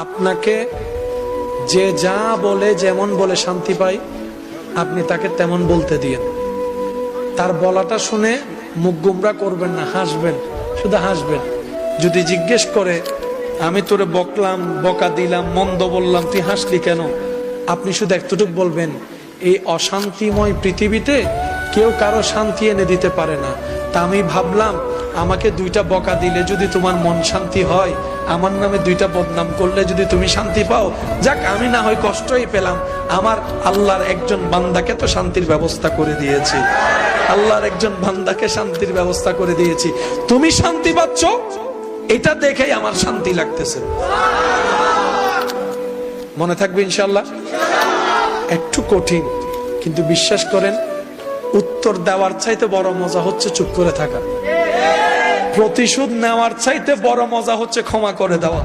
আপনাকে যে যা বলে, যেমন বলে শান্তি পাই, আপনি তাকে তেমন বলতে দিয়েন। তার বলাটা শুনে মুখ গুমরা করবেন না, হাসবেন, শুধু হাসবেন। যদি জিজ্ঞেস করে, আমি তোরে বকলাম, বকা দিলাম, মন্দ বললাম, তুই হাসলি কেন? আপনি শুধু একটুটুক বলবেন, এই অশান্তিময় পৃথিবীতে কেউ কারও শান্তি এনে দিতে পারে না। তা আমি ভাবলাম, আমাকে দুইটা বকা দিলে যদি তোমার মন শান্তি হয় আমার নামে দুইটা বদনাম করলে যদি তুমি শান্তি পাও, যাক, আমি না হয় কষ্টই পেলাম। আমার আল্লাহর একজন বান্দাকে তো শান্তির ব্যবস্থা করে দিয়েছি। আল্লাহর একজন বান্দাকে শান্তির ব্যবস্থা করে দিয়েছি। তুমি শান্তি পাচ্ছ? এটা দেখেই আমার শান্তি লাগতেছে। মনে থাকবে ইনশাল্লাহ একটু কঠিন, কিন্তু বিশ্বাস করেন, উত্তর দেওয়ার চাইতে বড় মজা হচ্ছে চুপ করে থাকা। প্রতিশোধ নেওয়ার চাইতে বড় মজা হচ্ছে ক্ষমা করে দেওয়া।